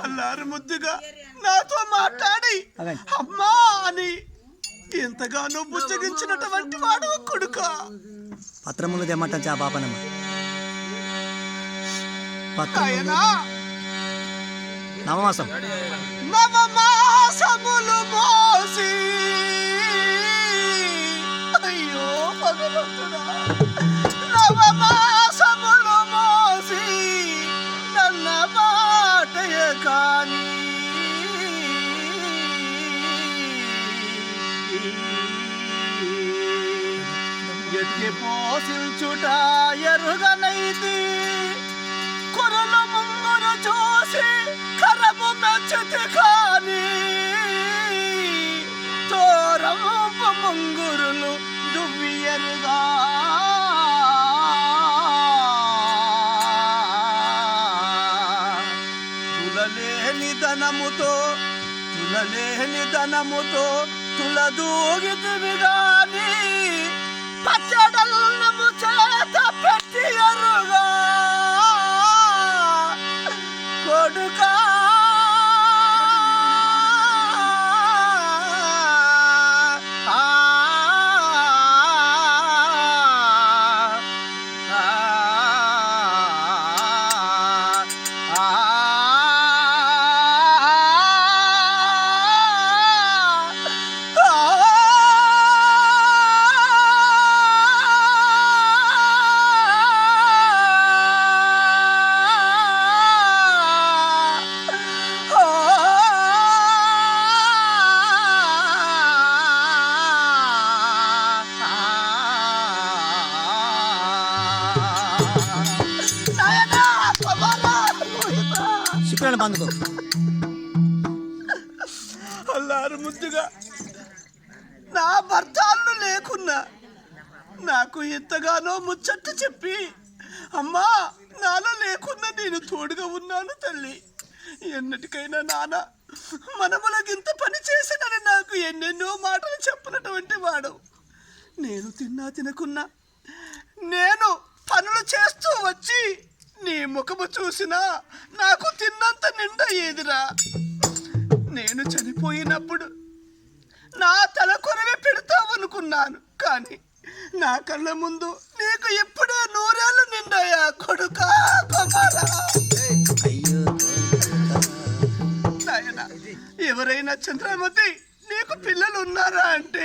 అల్లారు ముద్దుగా నాతో మాట్లాడి. అమ్మా అని. ఎంతగానో బుజ్జగించినటువంటి వాడు కొడుక. పత్రములు తెమ్మంటాం చా ఆయనా నవమాసం. నవమాసములు మోసి. అయ్యో భగవంతుడా ఎత్తి పోషించుట ఎరుగనైతి. కురల ముంగురు చూసి కరము మెచ్చతి కాని. ముంగురును దువ్వి దువ్వియరుగా తులలేని ధనముతో తులలేని ధనముతో తులదూగితివి గాని పచ్చడల్లము చేత పెట్టి ఎరుగా కొడుకా శుక్రాన్ని బందుకో అల్లారు ముద్దుగా. నా భర్తాలు లేకున్నా నాకు ఎంతగానో ముచ్చట్టు చెప్పి అమ్మా నాలో లేకున్నా నేను తోడుగా ఉన్నాను తల్లి. ఎన్నటికైనా నాన్న మనములకింత పని చేసినని నాకు ఎన్నెన్నో మాటలు చెప్పినటువంటి వాడు. నేను తిన్నా తినకున్నా నేను పనులు చేస్తూ వచ్చి నీ ముఖము చూసినా నాకు ఏదిరా? నేను చనిపోయినప్పుడు నా తల కొరవి పెడతావనుకున్నాను కానీ నా కళ్ళ ముందు నీకు ఇప్పుడే నూరేళ్ళు నిండాయా కొడుకా? ఎవరైనా చంద్రమతి నీకు పిల్లలు ఉన్నారా అంటే?